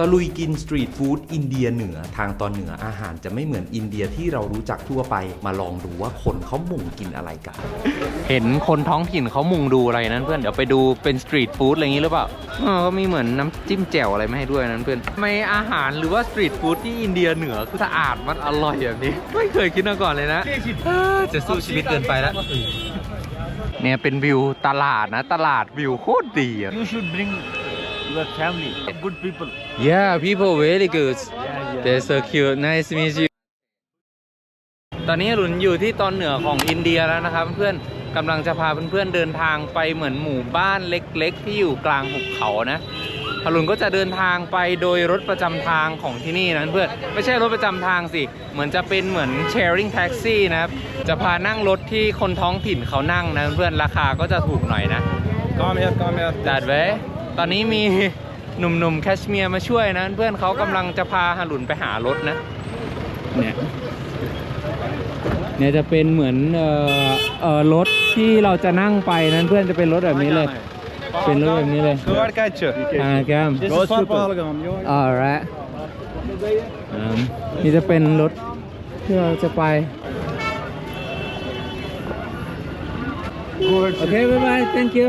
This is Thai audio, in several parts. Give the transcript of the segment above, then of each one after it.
ตะลุยกินสตรีทฟู้ดอินเดียเหนือทางตอนเหนืออาหารจะไม่เหมือนอินเดียที่เรารู้จักทั่วไปมาลองดูว่าคนเขามุ่งกินอะไรกัน เห็นคนท้องถิ่นเขามุงดูอะไรนั้นเพื่อนเดี๋ยวไปดูเป็นสตรีทฟู้ดอะไรอย่างนี้หรือเปล่าเออก็มีเหมือนน้ำจิ้มแจ่วอะไรมาให้ด้วยนั้นเพื่อนทำไมอาหารหรือว่าสตรีทฟู้ดที่อินเดียเหนือคือสะอาดมันอร่อยแบบนี้ ไม่เคยคิดมาก่อนเลยนะเออจะสู้ชีวิตเกินไปแล้วเนี่ยเป็นวิวตลาดนะ ตลาดวิวโคตรดีอะ You should bring your family, good people. Yeah people very good They're so cute nice to meet you ตอนนี้หลุนอยู่ที่ตอนเหนือของอินเดียแล้วนะครับเพื่อนกำลังจะพาเพื่อนๆเดินทางไปเหมือนหมู่บ้านเล็กๆ ที่อยู่กลางหุบเขานะหลุนก็จะเดินทางไปโดยรถประจำทางของที่นี่นะเพื่อนไม่ใช่รถประจำทางสิ เหมือนจะเป็นเหมือน sharing taxi นะครับ จะพานั่งรถที่คนท้องถิ่นเขานั่งนะเพื่อนราคาก็จะถูกหน่อยนะ Come here, come here. จัดไว้ ตอนนี้มีหนุ่มๆแคชเมียร์มาช่วยนะ เพื่อนเขากำลังจะพาฮารุนไปหารถนะ เนี่ยเนี่ยจะเป็นเหมือนเอ่อเอ่อรถที่เราจะนั่งไปนั้นเพื่อนจะเป็นรถแบบนี้เลย เป็นรถแบบนี้เลย Good catcher. อ่าแกม This is for Pahalgam. You อ๋อแรนี่จะเป็นรถที่เราจะไป โอเค บ๊ายบาย thank you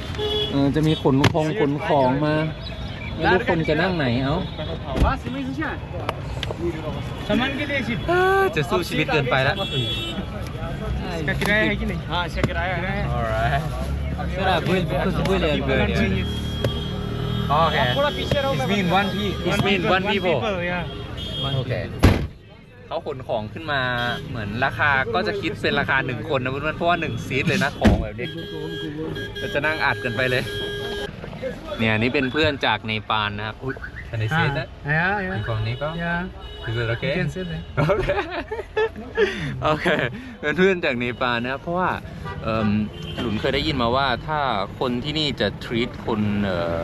เออจะมีขนของขนของมาไม่รู้คนจะนั่งไหนเอ้าจะสู้ชีวิตเกินไปแล้ว alright Sera, buil, fokus buil ya. Okay. It's mean one people. It's mean one people. Okay. โอเคเขาขนของขึ้นมาเหมือนราคาก็จะคิดเป็นราคาหนึ่งคนนะเพื่อนๆเพราะว่าหนึ่งซีทเลยนะของแบบนี้เราจะนั่งอัดกันไปเลย เนี่ยนี่เป็นเพื่อนจากเนปาลนะครับอุ้ยในเซต Yeah, yeah. ฝั่งนี้ก็ Yeah. Is it okay? You can sit there. โอเคโอเคเป็นเพื่อนจากเนปาลนะครับเพราะว่าเอิ่มหลุนเคยได้ยินมาว่าถ้าคนที่นี่จะ treat คนเอ่อ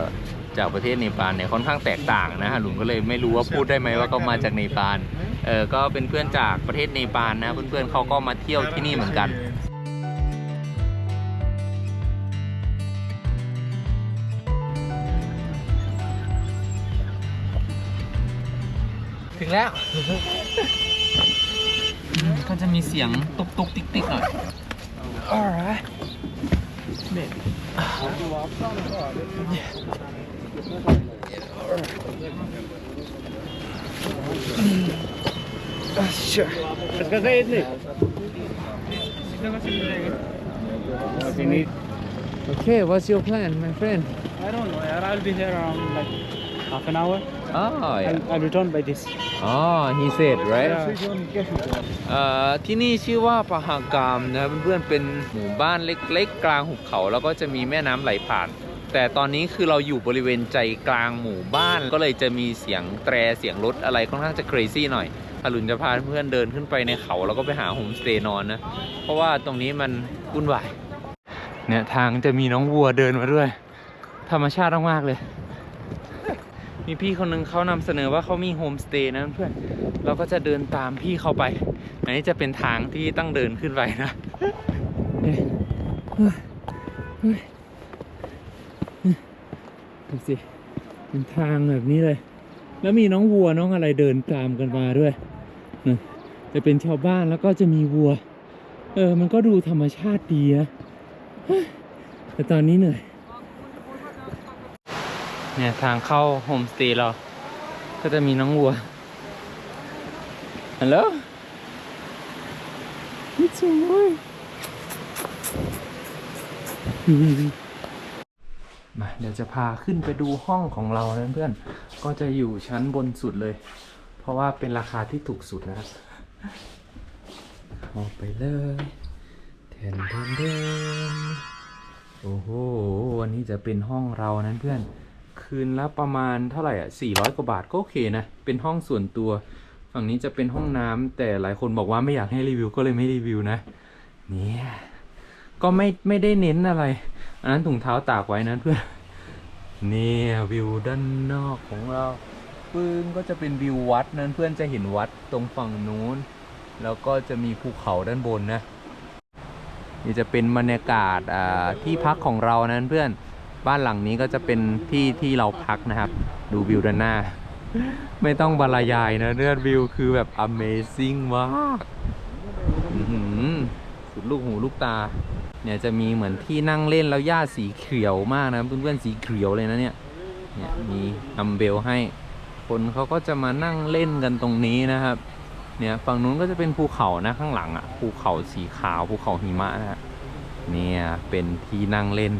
จากประเทศเนปาลเนี่ยค่อนข้างแตกต่างนะฮะหลุนก็เลยไม่รู้ว่าพูดได้ไหมว่าเขามาจากเนปาลเออก็เป็นเพื่อนจากประเทศเนปาลนะเพื่อนๆเขาก็มาเที่ยวที่นี่เหมือนกันถึงแล้ว ก็จะมีเสียงตุกตุกติ๊กติ๊กหน่อย alright Sure. इसका सही इतने. What you need? okay what's your plan my friend I don't know. yaar. I'll be here around like half an hour. oh yeah I'll, I'll return by this. oh he said right Yeah. เอ่อที่นี่ชื่อว่าปะหากามนะครับเพื่อนๆเป็นหมู่บ้านเล็กๆ กลางหุบเขา แล้วก็จะมีแม่น้ำไหลผ่าน แต่ตอนนี้คือเราอยู่บริเวณใจกลางหมู่บ้าน ก็เลยจะมีเสียงแตรเสียงรถอะไรค่อนข้างจะ crazy หน่อยอรุณจะพาเพื่อนเดินขึ้นไปในเขาแล้วก็ไปหาโฮมสเตย์นอนนะ เพราะว่าตรงนี้มันวุ่นวาย เนี่ยทางจะมีน้องวัวเดินมาด้วย ธรรมชาติมากๆเลย มีพี่คนหนึงเขานำเสนอว่าเขามีโฮมสเตย์นะเพื่อน เราก็จะเดินตามพี่เขาไป อันนี้จะเป็นทางที่ต้องเดินขึ้นไปนะเนี่ยเฮ้ยเฮ้ย ดูสิเป็นทางแบบนี้เลย แล้วมีน้องวัวน้องอะไรเดินตามกันมาด้วยนะจะเป็นชาวบ้านแล้วก็จะมีวัว เออ มันก็ดูธรรมชาติดีนะแต่ตอนนี้เหนื่อยเนี่ยทางเข้าโฮมสเตย์เรา ก็จะมีน้องวัวฮัลโหล It's a boy มา เดี๋ยวจะพาขึ้นไปดูห้องของเรานะเพื่อน ก็จะอยู่ชั้นบนสุดเลย เพราะว่าเป็นราคาที่ถูกสุดนะครับออกไปเลยแทนแทนแทนโอ้โหอันนี้จะเป็นห้องเรานั้นเพื่อน คืนละประมาณเท่าไหร่อะ400 กว่าบาทก็โอเคนะ เป็นห้องส่วนตัว ฝั่งนี้จะเป็นห้องน้ำแต่หลายคนบอกว่าไม่อยากให้รีวิวก็เลยไม่รีวิวนะ เนี่ย ก็ไม่ไม่ได้เน้นอะไร อันนั้นถุงเท้าตากไว้นะเพื่อน เนี่ยวิวด้านนอกของเราปึ้งก็จะเป็นวิววัดนั้นเพื่อนจะเห็นวัดตรงฝั่งนู้น แล้วก็จะมีภูเขาด้านบนนะนี่จะเป็นบรรยากาศที่พักของเรานั้นเพื่อนบ้านหลังนี้ก็จะเป็นที่ที่เราพักนะครับ ดูวิวด้านหน้า ไม่ต้องบรรยายนะเนื่อนวิวคือแบบ Amazing มากหือสุดลูกหูลูกตา เนี่ยจะมีเหมือนที่นั่งเล่นแล้วหญ้าสีเขียวมากนะเพื่อนๆสีเขียวเลยนะเนี่ยเนี่ยมีอัมเบลให้ คนเขาก็จะมานั่งเล่นกันตรงนี้นะครับเนี่ยฝั่งนู้นก็จะเป็นภูเขานะข้างหลังอะภูเขาสีขาวภูเขาหิมะนะเนี่ยเป็นที่นั่งเล่น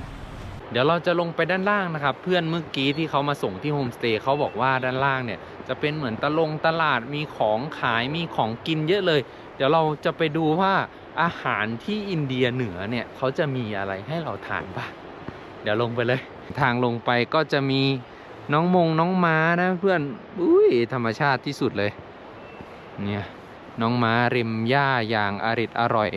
เดี๋ยวเราจะลงไปด้านล่างนะครับ เพื่อนเมื่อกี้ที่เขามาส่งที่โฮมสเตย์เขาบอกว่าด้านล่างเนี่ยจะเป็นเหมือนตะลงตลาดมีของขายมีของกินเยอะเลย เดี๋ยวเราจะไปดูว่า อาหารที่อินเดียเหนือเนี่ยเขาจะมีอะไรให้เราทานปะเดี๋ยวลงไปเลย ทางลงไปก็จะมีน้องมงน้องม้านะเพื่อนอุ้ยธรรมชาติที่สุดเลยเนี่ยน้องม้าริมหญ้าอย่างอริดอร่อย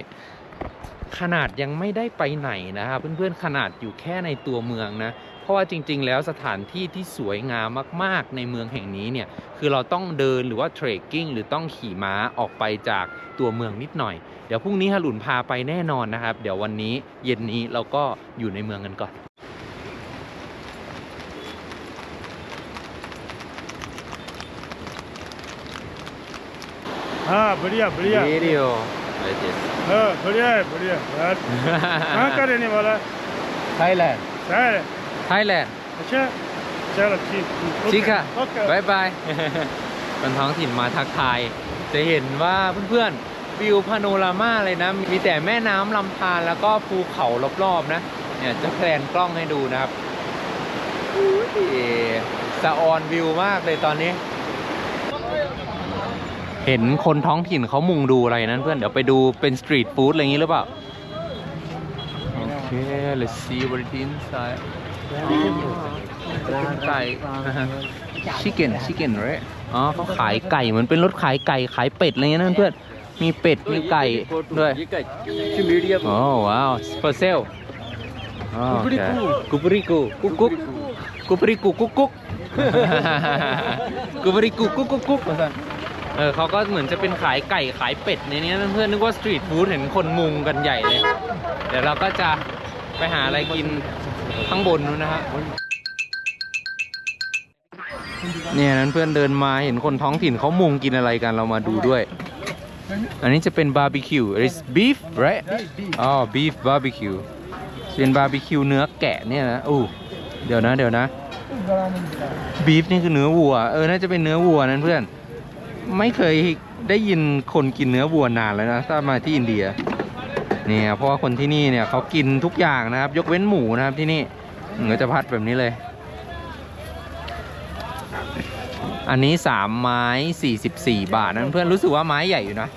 ขนาดยังไม่ได้ไปไหนนะครับเพื่อนๆขนาดอยู่แค่ในตัวเมืองนะ เพราะว่าจริง ๆ แล้วสถานที่ที่สวยงามมาก ๆ ในเมืองแห่งนี้เนี่ยคือเราต้องเดินหรือว่าเทรคกิ้งหรือต้องขี่ม้าออกไปจากตัวเมืองนิดหน่อย เดี๋ยวพรุ่งนี้ฮารุนพาไปแน่นอนนะครับ เดี๋ยววันนี้เย็นนี้เราก็อยู่ในเมืองกันก่อนฮ่าบริยาบริยาบรีโออะไรเจ๊เออบริยาบริยาฮะฮะกันเนี่ยมาละไทยแลนด์ไทยแลนด์ Thailand เชื่อเชื่อหรอชิชิค่ะบายบายเป็นท้องถิ่นมาทักทาย จะเห็นว่าเพื่อนๆวิวพาโนรามาเลยนะ มีแต่แม่น้ำลำธารแล้วก็ภูเขารอบๆนะ เนี่ยจะแพลนกล้องให้ดูนะครับสะออนวิวมากเลยตอนนี้ เห็นคนท้องถิ่นเขามุงดูอะไรนั้นเพื่อน เดี๋ยวไปดูเป็นสตรีทฟู้ดอะไรอย่างนี้หรือเปล่า โอเค let's see what it is inside ไก่ชิคเก้นชิคเก้นเลยอ๋อเขาขายไก่เหมือนเป็นรถขายไก่ขายเป็ดอะไรเงี้ยนะเพื่อนมีเป็ดมีไก่ด้วยโอ้ว้าว for sale อ๋อโอเคกุบริกูกุ๊กกุ๊กกุบริกูกุ๊กกุ๊กกุบริกูกุ๊กกุ๊กกุ๊กเออเขาก็เหมือนจะเป็นขายไก่ขายเป็ดในนี้นะเพื่อนนึกว่าสตรีทฟู้ดเห็นคนมุงกันใหญ่เลย เดี๋ยวเราก็จะ ไปหาอะไรกินข้างบนนู้นนะฮะเนี่ยนั้นเพื่อนเดินมาเห็นคนท้องถิ่นเขามุงกินอะไรกันเรามาดูด้วย อันนี้จะเป็นบาร์บีคิว it's beef right อ๋อ beef barbecue เป็นบาร์บีคิวเนื้อแกะเนี่ยนะอู้เดี๋ยวนะเดี๋ยวนะ beef นี่คือเนื้อวัว เออ น่าจะเป็นเนื้อวัวนั่นเพื่อน ไม่เคยได้ยินคนกินเนื้อวัวนานแล้วนะ ถ้ามาที่อินเดีย เนี่ยเพราะว่าคนที่นี่เนี่ยเขากินทุกอย่างนะครับ ยกเว้นหมูนะครับที่นี่เหมือจะพัดแบบนี้เลย อันนี้3ไม้44บสี่บาทนั้นเพื่อนรู้สึกว่าไม้ใหญ่อยู่นะ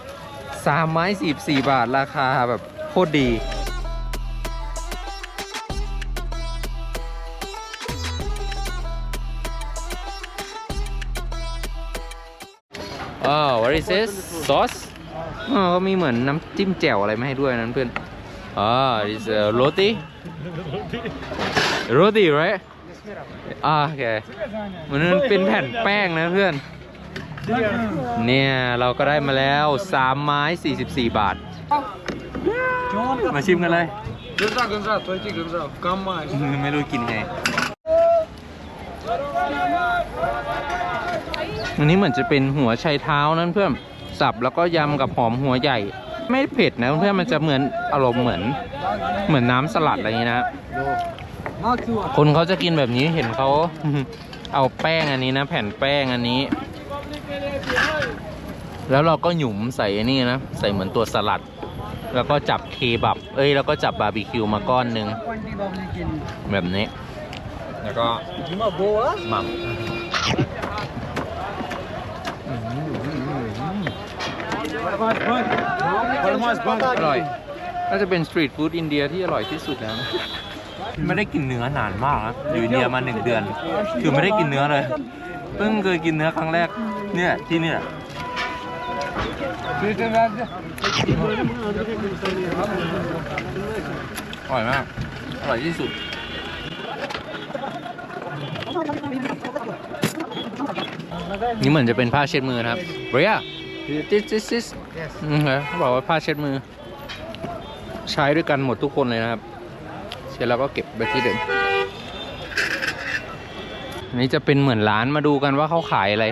3ไม้44บาทราคาแบบโคตรดีอ๋อ what is this sauce อ๋อก็มีเหมือนน้ำจิ้มแจ่วอะไรมาให้ด้วยนั้นเพื่อนอ๋อ is roti roti right อ่าโอเคมันเป็นแผ่นแป้งนะเพื่อน เนี่ย เราก็ได้มาแล้ว 3 ไม้ 44 บาท มาชิมกันเลยไม่รู้กินไงอันนี้เหมือนจะเป็นหัวไยเท้านั่นเพื่อน สับแล้วก็ยำกับหอมหัวใหญ่ ไม่เผ็ดนะเพื่อนมันจะเหมือนอารมณ์เหมือน เหมือนน้ำสลัดอะไรอย่างนี้นะ คนเขาจะกินแบบนี้เห็นเขาเอาแป้งอันนี้นะ แผ่นแป้งอันนี้ แล้วเราก็หยุมใส่อันนี้นะ ใส่เหมือนตัวสลัด แล้วก็จับเคบับ เอ้ยแล้วก็จับบาร์บีคิวมาก้อนนึงแบบนี้ แล้วก็หมัก อร่อย น่าจะเป็นสตรีทฟู้ดอินเดียที่อร่อยที่สุดแล้วนะไม่ได้กินเนื้อนานมากนะอยู่อินเดียมาหนึ่งเดือน คือไม่ได้กินเนื้อเลย เพิ่งเคยกินเนื้อครั้งแรก เนี่ยที่เนี่ยอร่อยมาก อร่อยที่สุดนี่เหมือนจะเป็นผ้าเช็ดมือนะครับเรีย this this this อืมเหรอเขาบอกว่าผ้าเช็ดมือ ใช้ด้วยกันหมดทุกคนเลยนะครับ เสร็จแล้วก็เก็บไปที่เดิมอันนี้จะเป็นเหมือนร้านมาดูกันว่าเขาขายอะไร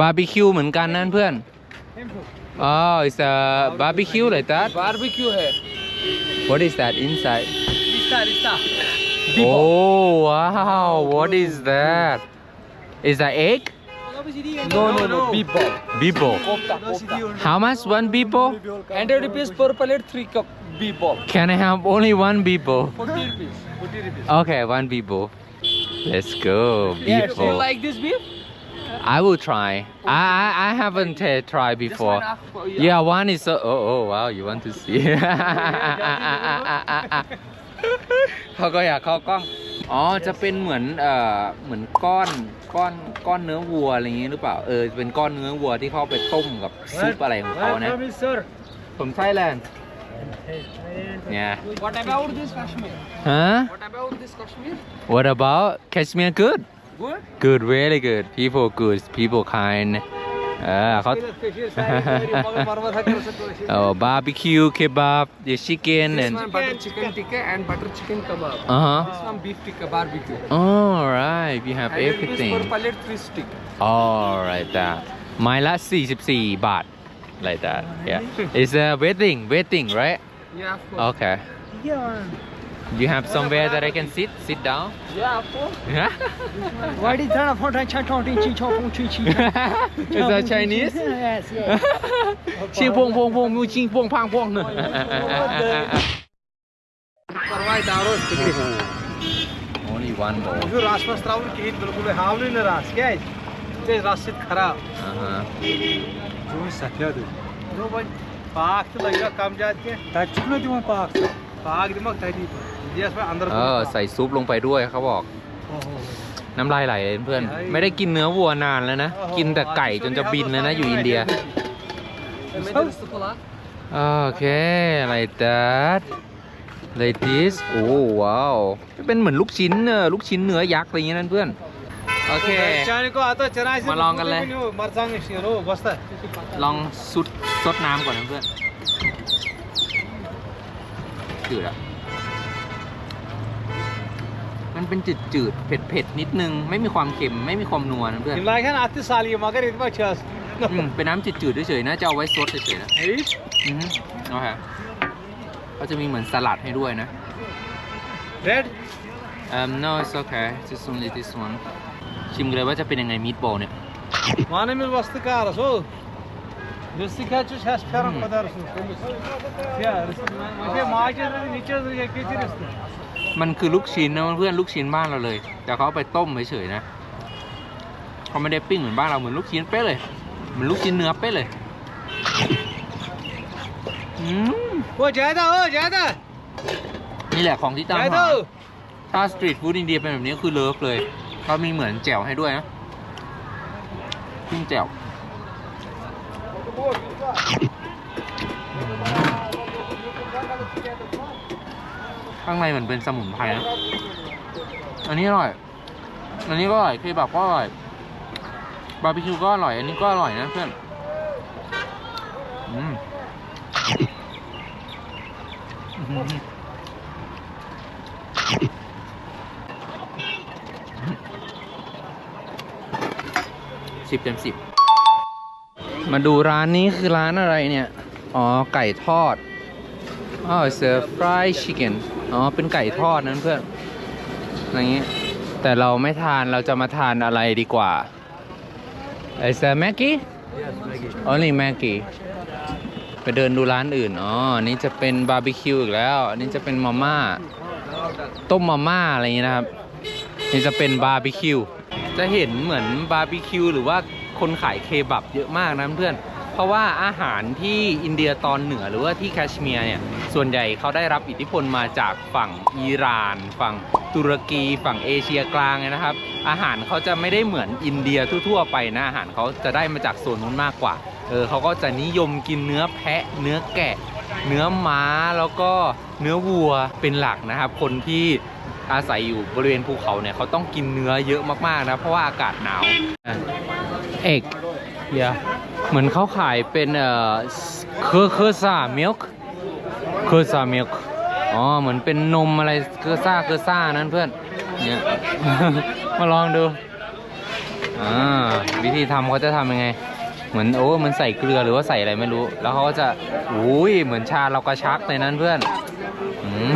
บาร์บีคิวเหมือนกันนั่นเพื่อน อ๋อ it's a barbecue like that Barbecue है what is that inside रिश्ता रिश्ता oh wow what is that is that egg No, no, no. Bipo. Bipo. How much? One bipo? 100 rupees per plate, 3 cup bipo. Can I have only one bipo? 40 rupees. 40 rupees. Okay, one bipo. Let's go. Bipo. Do you like this beef? I will try. I I, I haven't uh, tried before. One yeah, one is. Uh, oh, oh wow! You want to see? เขาก็อยากเข้ากล้อง อ๋อจะเป็นเหมือนเอ่อเหมือนก้อนก้อนก้อนเนื้อวัวอะไรอย่างงี้หรือเปล่าเออเป็นก้อนเนื้อวัวที่เขาเอาไปต้มกับซุปอะไรของเขานะ sir ผมไทยแลนด์เนี่ย what about this kashmir ฮะ what about this kashmir What about Kashmir good good good really good people good people kind เออเขา oh, barbecue kebab, the chicken this and one butter chicken tikka and butter chicken kebab. Uh huh. This one beef tikka barbecue. All right, you have everything. Per pallet three stick. All right, that. My last 44 baht, like that. Yeah, it's a wedding, wedding, right? Yeah, of course. Okay. Yeah. Do you have somewhere that I can sit? Sit down? Yeah, of course. Why did that Is that Chinese? yes, yes. Ching pong pong pong mu pang pong. Oh, Only one ball. जो राष्ट्र स्त्राव की हित बिल्कुल है हावली ने रास क्या है? ते रासित खराब. हाँ. जो ही सत्या दे. जो बन पाक तो लगा कम जाते हैं. ताजुब ने दिमाग पाक. पाक दिमाग तारीफ. ใส่ซุปลงไปด้วยเขาบอก น้ำลายไหลเลยเพื่อน ไม่ได้กินเนื้อวัวนานแล้วนะ กินแต่ไก่จนจะบินแล้วนะอยู่อินเดีย โอเคอะไร t h a ด like this โอ้ว้าว เป็นเหมือนลูกชิ้นลูกชิ้นเนื้อยักษ์อะไรเงี้ยนั่นเพื่อน โอเค มาลองกันเลย ลองสุดซดน้ำก่อนนะเพื่อนจืดอะ มันเป็นจืดจืดเผ็ดเผ็ดนิดนึง ไม่มีความเค็มไม่มีความนัวนะเพื่อน Yemlerken attı salıyı margaret bakacağız. อืมเป็นน้ำจืดจืดเฉยๆนะจะเอาไว้ซดเฉยๆนะ Evet. อือฮึโอเคเขาจะมีเหมือนสลัดให้ด้วยนะ Red. um no it's okay just only this one ชิมกันเลยว่าจะเป็นยังไงมีดบอลเนี่ย Manemiz bastık ağrı. Sol. Rıstık açış has peran kadar. Ya rıstık. Maaşları niçe rıstık. มันคือลูกชิ้นนะเพื่อนลูกชิ้นบ้านเราเลย แต่เขาไปต้มเฉยๆนะเขาไม่ได้ปิ้งเหมือนบ้านเราเหมือนลูกชิ้นเป๊ะเลยเหมือนลูกชิ้นเนื้อเป๊ะเลยอืมโอ้เจ๊ตาโอ้เจ๊ตานี่แหละของที่ตามหาถ้าสตรีทฟู้ดอินเดียเป็นแบบนี้คือเลิฟเลยเขามีเหมือนแจ่วให้ด้วยนะกุ้งแจ่ว ข้างในเหมือนเป็นสมุนไพรนะอันนี้อร่อย อันนี้ก็อร่อยเคบับก็อร่อย บาร์บีคิวก็อร่อย อันนี้ก็อร่อยนะเพื่อน อืมสิบเต็มสิบ มาดูร้านนี้คือร้านอะไรเนี่ย อ๋อ ไก่ทอด อ๋อเซอร์ ฟรายชิคเก้นอ๋อ เป็นไก่ทอดนั่นเพื่อนอย่างนี้แต่เราไม่ทานเราจะมาทานอะไรดีกว่าไอเซอร์แม็กกี้ only แม็กกี้ไปเดินดูร้านอื่น อ๋ออันนี้จะเป็นบาร์บีคิวอีกแล้วอันนี้จะเป็นมาม่า ต้มมาม่าอะไรอย่างนี้นะครับ นี่จะเป็นบาร์บีคิว จะเห็นเหมือนบาร์บีคิวหรือว่าคนขายเคบับเยอะมากนะเพื่อนราะว่าอาหารที่อินเดียตอนเหนือหรือว่าที่แคชเมียร์เนี่ย ส่วนใหญ่เขาได้รับอิทธิพลมาจากฝั่งอิหร่าน ฝั่งตุรกี ฝั่งเอเชียกลางนะครับ อาหารเขาจะไม่ได้เหมือนอินเดียทั่วๆไปนะอาหารเขาจะได้มาจากโซนนู้นมากกว่าเออเขาก็จะนิยมกินเนื้อแพะ เนื้อแกะ เนื้อม้าแล้วก็เนื้อวัวเป็นหลักนะครับ คนที่อาศัยอยู่บริเวณภูเขาเนี่ยเขาต้องกินเนื้อเยอะมากๆนะเพราะว่าอากาศหนาวเอกเดี๋ยวเหมือนเขาขายเป็นเอ่อเคอร์เคอร์ซ่ามิลค์ เคอร์ซามิลอ๋อ เหมือนเป็นนมอะไรเคอร์ซ่าเคอร์ซ่านั่นเพื่อน เนี่ย มาลองดู อ่า วิธีทำเขาจะทำยังไง เหมือนโอ้มันใส่เกลือหรือว่าใส่อะไรไม่รู้ แล้วเขาก็จะอุ้ย เหมือนชาเรากระชักในนั้นเพื่อนอืม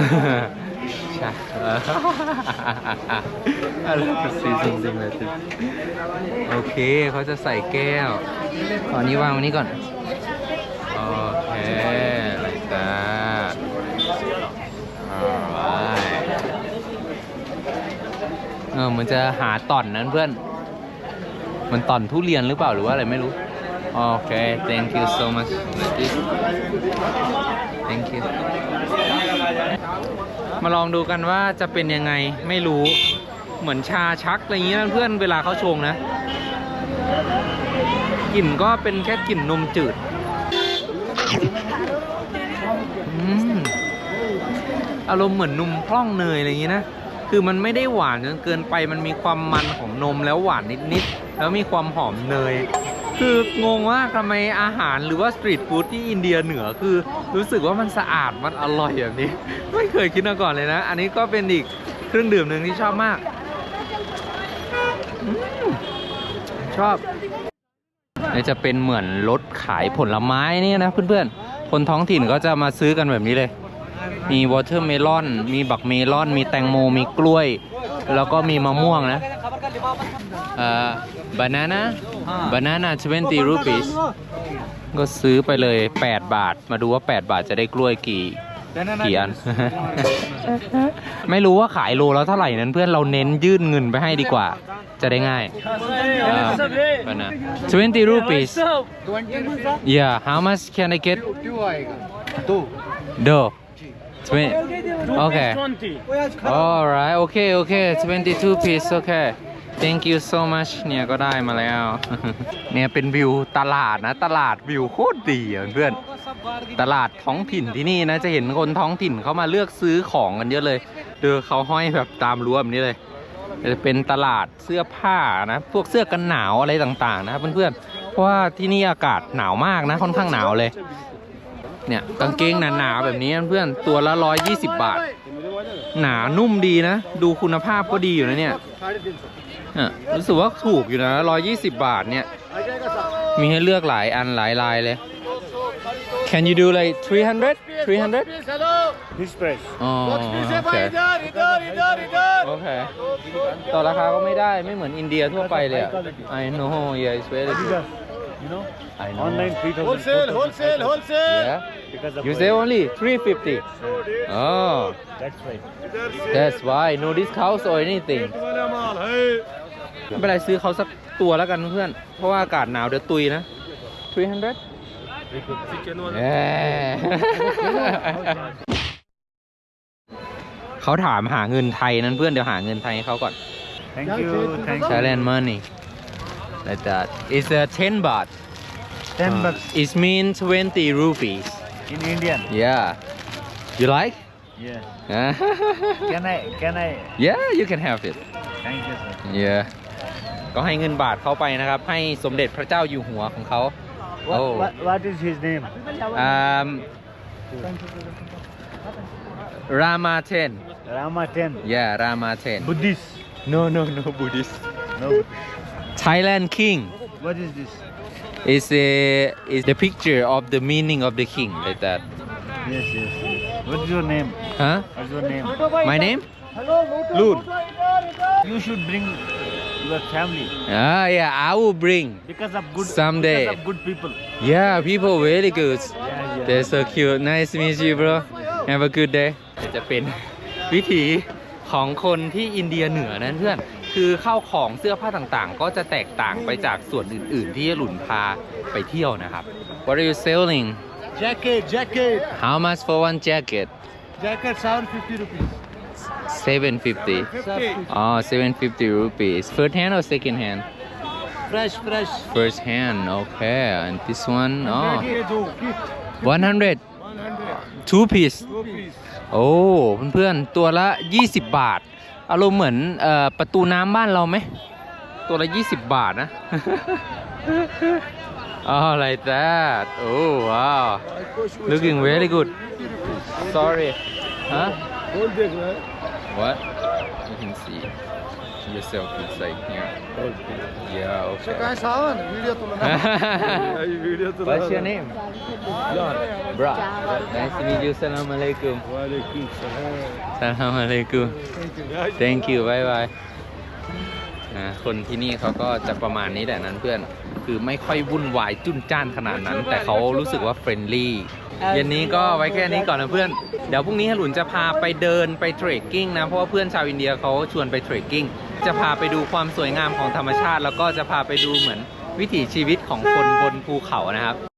ชาอะไรซีซิงซิงเลยโอเค เขาจะใส่แก้ว ตอนนี้วางวันนี้ก่อน โอเคอะไรจ้า alright เออมันจะหาต่อนนั้นเพื่อน มันต่อนทุเรียนหรือเปล่าหรือว่าอะไรไม่รู้ โอเค thank you so much like this thank you มาลองดูกันว่าจะเป็นยังไงไม่รู้เหมือนชาชักอะไรอย่างเงี้ยเพื่อนเวลาเขาชงนะกลิ่นก็เป็นแค่กลิ่นนมจืดอืมอารมณ์เหมือนนมพร่องเนยอะไรอย่างงี้นะ คือมันไม่ได้หวานจนเกินไปมันมีความมันของนมแล้วหวานนิดๆ แล้วมีความหอมเนย คืองงว่าทำไมอาหารหรือว่าสตรีทฟู้ดที่อินเดียเหนือคือรู้สึกว่ามันสะอาดมันอร่อยแบบนี้ ไม่เคยคิดมาก่อนเลยนะ อันนี้ก็เป็นอีกเครื่องดื่มหนึ่งที่ชอบมากอมชอบนี่จะเป็นเหมือนรถขายผลไม้นี่นะเพื่อนๆ คนท้องถิ่นก็จะมาซื้อกันแบบนี้เลย มีวอเตอร์เมลอน มีบักเมลอน มีแตงโม มีกล้วย แล้วก็มีมะม่วงนะเอ่อบานาน่าบานาน่า20 rupees ก็ซื้อไปเลย 8 บาท มาดูว่า 8 บาทจะได้กล้วยกี่กี่อัน ไม่รู้ว่าขายโลแล้วเท่าไหร่นั้นเพื่อนเราเน้นยื่นเงินไปให้ดีกว่า จะได้ง่ายบานา20 rupees yeah how much can I get do 20 okay alright okay okay 22 piece okay thank you so much เนี่ยก็ได้มาแล้ว เนี่ยเป็นวิวตลาดนะ ตลาดวิวโคตรดีอะเพื่อน ตลาดท้องถิ่นที่นี่นะจะเห็นคนท้องถิ่นเขามาเลือกซื้อของกันเยอะเลยเดอเขาห้อยแบบตามรั้วแบบนี้เลยจะเป็นตลาดเสื้อผ้านะ พวกเสื้อกันหนาวอะไรต่างๆ นะเพื่อนๆเพราะว่าที่นี่อากาศหนาวมากนะค่อนข้างหนาวเลย เนี่ยกางเกงหนาๆแบบนี้เพื่อนตัวละร้อยยี่สิบบาท หนานุ่มดีนะ ดูคุณภาพก็ดีอยู่นะเนี่ยเนี่ยรู้สึกว่าถูกอยู่นะร้อยยี่สิบบาทเนี่ย มีให้เลือกหลายอันหลายลายเลย Can you do like 300 300 This price. อ๋อโอเคโอเคต่อราคาก็ไม่ได้ไม่เหมือนอินเดียทั่วไปเลยอะ I know yeah it's very good You know, I know online 3000. Wholesale, wholesale, wholesale. yeah Because of you say only 350 oh That's right. that's why no discounts or anything ไม่เป็นไรซื้อเขาสักตัวแล้วกันเพื่อน เพราะว่าอากาศหนาวเดี๋ยวตุยนะ 300เย้เขาถามหาเงินไทยนั้นเพื่อนเดี๋ยวหาเงินไทยให้เขาก่อน Thank you. Thank you. Thailand money like that it's a 10 baht 10 bucks it means 20 rupees in Indian. yeah you like Yeah. yeah Can I? Can I? you can have it Thank you, sir. yeah ก็ให้เงินบาทเขาไปนะครับ ให้สมเด็จพระเจ้าอยู่หัวของเขา What, Oh. what, what is his name? um Rama 10 Rama 10. yeah Rama 10 Buddhist. no no no Buddhist No. Thailand king What is this? is a is the picture of the meaning of the king like that Yes, yes. yes. What's your name? huh What's your name? my name Loon You should bring your family ah yeah I will bring because of good Someday. because of good people. yeah people very good Yeah, yeah. they're so cute nice to meet you bro have a good day จะเป็นวิถีของคนที่อินเดียเหนือนั้นเพื่อน คือข้าวของเสื้อผ้าต่างๆ ก็จะแตกต่างไปจากส่วนอื่นๆ ที่หลุนพาไปเที่ยวนะครับ What are you selling Jacket, jacket. How much for one jacket Jacket 750 rupees. 750 50. Oh 750 rupees First hand or second hand Fresh, fresh. First hand okay and this one oh Jacket, oh, kit. 100 100. two piece Two piece. โอ้เพื่อนๆตัวละ 20 บาท อารมณ์เหมือนเอ่อประตูน้ำบ้านเราไหม ตัวละ 20 บาทนะอ๋อ like that โอ้ wow looking very good sorry huh Hold there, right? what you can see yourself inside here. Okay. Yeah, okay. So guys, how on video to yeah, video to What's your name? John. Bra. Nice to meet you. Salam alaikum. Wa alaikum salam. Salam alaikum. Thank you. Bye bye. คนที่นี่เขาก็จะประมาณนี้แหละนั้นเพื่อน คือไม่ค่อยวุ่นวายจุ้นจ้านขนาดนั้น แต่เขารู้สึกว่าเฟรนลี่เย็นนี้ก็ไว้แค่นี้ก่อนนะเพื่อน เดี๋ยวพรุ่งนี้ฮลุนจะพาไปเดินไปเทรคกิ้งนะ เพราะว่าเพื่อนชาวอินเดียเขาชวนไปเทรคกิ้ง จะพาไปดูความสวยงามของธรรมชาติ แล้วก็จะพาไปดูเหมือนวิถีชีวิตของคนบนภูเขานะครับ